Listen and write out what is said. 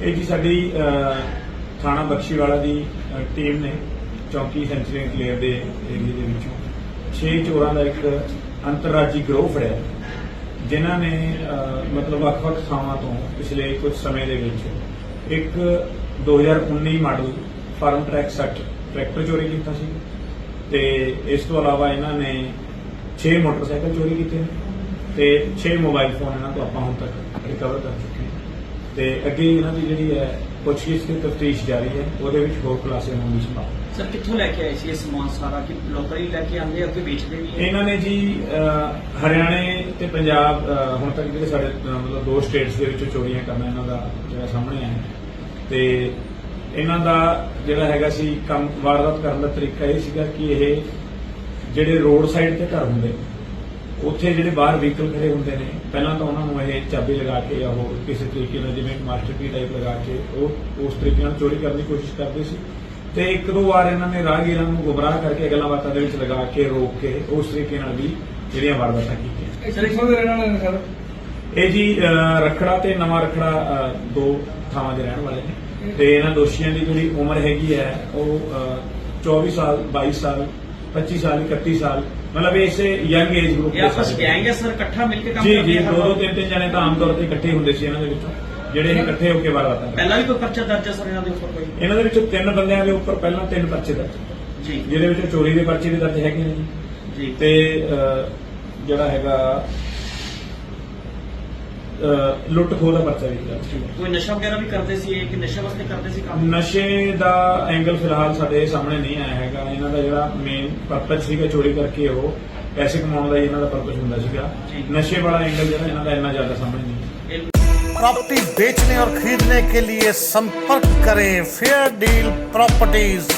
ਇਹ ਜੀ ਸਾਡੀ ਥਾਣਾ ਬਖਸ਼ੀਵਾਲਾ ਦੀ ਟੀਮ ਨੇ ਚੌਕੀ ਸੈਂਚਰੀ ਕਲੀਅਰ ਦੇ ਏਰੀਆ ਦੇ ਵਿੱਚੋਂ 6 ਚੋਰਾਂ ਦਾ ਇੱਕ ਅੰਤਰਰਾਜੀ ਗਰੋਹ ਫੜਿਆ, ਜਿਨ੍ਹਾਂ ਨੇ ਮਤਲਬ ਵੱਖ-ਵੱਖ ਥਾਵਾਂ ਤੋਂ ਪਿਛਲੇ ਕੁਝ ਸਮੇਂ ਦੇ ਵਿੱਚ ਇੱਕ 2019 ਮਾਡਲ ਫਾਰਮ ਟਰੈਕ 60 ਟਰੈਕਟਰ ਚੋਰੀ ਕੀਤਾ ਸੀ। ਤੇ ਇਸ ਤੋਂ ਇਲਾਵਾ ਇਹਨਾਂ ਨੇ 6 ਮੋਟਰਸਾਈਕਲ ਚੋਰੀ ਕੀਤੇ ਨੇ ਤੇ 6 ਮੋਬਾਈਲ ਫੋਨ ਇਹਨਾਂ ਤੋਂ ਆਪਾਂ ਹੁਣ ਤੱਕ ਰਿਕਵਰ ਕਰ ਚੁੱਕੇ ਹਾਂ। ਤੇ ਅੱਗੇ ਇਹਨਾਂ ਦੀ ਜਿਹੜੀ ਹੈ ਪੁੱਛਗਿੱਛ ਦੀ ਤਫਤੀਸ਼ ਜਾਰੀ ਹੈ ਉਹਦੇ ਵਿੱਚ ਹੋਰ ਖੁਲਾਸੇ ਹੋਣ ਦੀ ਸੰਭਾਵਨਾ ਸਰ ਕਿੱਥੋਂ ਲੈ ਕੇ ਆਏ ਸੀ ਇਹ ਸਮਾਨ ਸਾਰਾ? ਕਿ ਲੋਕਲ ਹੀ ਲੈ ਕੇ ਆਉਂਦੇ ਆ ਕਿ ਵੇਚਦੇ ਵੀ ਹੈ ਇਹਨਾਂ ਨੇ ਜੀ ਅਹ, ਹਰਿਆਣੇ ਤੇ ਪੰਜਾਬ ਅਹ, ਹੁਣ ਤੱਕ ਜਿਹੜੇ ਸਾਡੇ ਅਹ, ਮਤਲਬ ਦੋ ਸਟੇਟਸ ਦੇ ਵਿੱਚੋਂ ਚੋਰੀਆਂ ਕਰਨਾ ਇਹਨਾਂ ਦਾ ਜਿਹੜਾ ਸਾਹਮਣੇ ਆਇਆ ਤੇ ਇਹਨਾਂ ਦਾ ਜਿਹੜਾ ਹੈਗਾ ਸੀ ਕੰਮ ਵਾਰਦਾਤ ਕਰਨ ਦਾ ਤਰੀਕਾ ਇਹ ਸੀਗਾ ਕਿ ਇਹ ਜਿਹੜੇ ਰੋਡ ਸਾਈਡ ਤੇ ਘਰ ਹੁੰਦੇ ਉੱਥੇ ਜਿਹੜੇ ਬਾਹਰ ਵਹੀਕਲ ਖੜੇ ਹੁੰਦੇ ਨੇ, ਪਹਿਲਾਂ ਤਾਂ ਉਹਨਾਂ ਨੂੰ ਇਹ ਚਾਬੀ ਲਗਾ ਕੇ ਜਾਂ ਹੋਰ ਕਿਸੇ ਤਰੀਕੇ ਨਾਲ ਜਿਵੇਂ ਮਾਸਟਰ ਕੀ ਟਾਈਪ ਲਗਾ ਕੇ ਉਹ ਉਸ ਤਰੀਕੇ ਨਾਲ ਚੋਰੀ ਕਰਨ ਦੀ ਕੋਸ਼ਿਸ਼ ਕਰਦੇ ਸੀ। ਤੇ ਇੱਕ ਦੋ ਵਾਰ ਇਹਨਾਂ ਨੇ ਰਾਹਗੀਰਾਂ ਨੂੰ ਗੁੰਮਰਾਹ ਕਰਕੇ ਗੱਲਾਂ ਬਾਤਾਂ ਦੇ ਵਿੱਚ ਲਗਾ ਕੇ, ਰੋਕ ਕੇ ਉਸ ਤਰੀਕੇ ਨਾਲ ਵੀ ਜਿਹੜੀਆਂ ਵਾਰਦਾਤਾਂ ਕੀਤੀਆਂ। ਸਰ ਕਿੱਥੋਂ ਦੇ ਰਹਿਣ ਸਰ ਇਹ ਜੀ ਰਖੜਾ ਤੇ ਨਵਾਂ ਰਖੜਾ ਦੋ ਥਾਵਾਂ ਦੇ ਰਹਿਣ ਵਾਲੇ ਨੇ। ਤੇ ਇਹਨਾਂ ਦੋਸ਼ੀਆਂ ਦੀ ਜਿਹੜੀ ਉਮਰ ਹੈਗੀ ਹੈ ਉਹ ਅਹ, 24 ਸਾਲ 22 ਸਾਲ 25 ਸਾਲ 31 ਸਾਲ ਮਤਲਬ ਇਸੇ ਯੰਗ ਏਜ ਗਰੁੱਪ ਇਹ ਆਪਸ ਗੈਂਗ ਹੈ ਸਰ ਇਕੱਠਾ ਮਿਲ ਕੇ ਕੰਮ ਜੀ ਕਰਦੇ ਜੀ ਆ ਦੋ ਦੋ ਤਿੰਨ ਤਿੰਨ ਜਣੇ ਤਾਂ ਆਮ ਤੌਰ ਤੇ ਇਕੱਠੇ ਹੁੰਦੇ ਸੀ ਇਹਨਾਂ ਦੇ ਵਿੱਚੋਂ ਜਿਹੜੇ ਇਹ ਇਕੱਠੇ ਹੋ ਕੇ ਵਾਰਦਾਤਾਂ ਪਹਿਲਾਂ ਵੀ ਕੋਈ ਪਰਚਾ ਦਰਜ ਹੈ ਸਰ ਇਹਨਾਂ ਦੇ ਉੱਪਰ ਕੋਈ? ਇਹਨਾਂ ਦੇ ਵਿੱਚੋਂ ਤਿੰਨ ਬੰਦਿਆਂ ਦੇ ਉੱਪਰ ਪਹਿਲਾਂ ਤਿੰਨ ਪਰਚੇ ਦਰਜ ਜੀ। ਜਿਹਦੇ ਵਿੱਚੋਂ ਚੋਰੀ ਦੇ ਪਰਚੇ ਵੀ ਦਰਜ ਹੈਗੇ ਨੇ ਜੀ। ਜੀ। ਤੇ ਜਿਹੜਾ ਹੈਗਾ ਲੁੱਟ ਖੋਹ ਦਾ ਪਰਚਾ ਵੀ ਦਰਜ ਹੈ ਕੋਈ ਨਸ਼ਾ ਵਗੈਰਾ ਵੀ ਕਰਦੇ ਸੀ ਇਹ ਕਿ ਨਸ਼ੇ ਵਾਸਤੇ ਕਰਦੇ ਸੀ ਕੰਮ ਨਸ਼ੇ ਦਾ ਐਂਗਲ ਫਿਲਹਾਲ ਸਾਡੇ ਸਾਹਮਣੇ ਨਹੀਂ ਆਇਆ ਹੈਗਾ ਇਹਨਾਂ ਦਾ ਜਿਹੜਾ ਮੇਨ ਪਰਪਸ ਸੀਗਾ ਚੋਰੀ ਕਰਕੇ ਉਹ ਪੈਸੇ ਕਮਾਉਣ ਦਾ ਹੀ ਇਹਨਾਂ ਦਾ ਪਰਪਸ ਹੁੰਦਾ ਸੀਗਾ ਜੀ। ਨਸ਼ੇ ਵਾਲਾ ਐਂਗਲ ਜਿਹੜਾ ਇਹਨਾਂ ਦਾ ਇੰਨਾ ਜ਼ਿਆਦਾ ਸਾਹਮਣੇ ਨਹੀਂ ਹੈ ਇਹ प्रॉपर्टी बेचने और खरीदने के लिए संपर्क करें फेयर डील प्रॉपर्टीज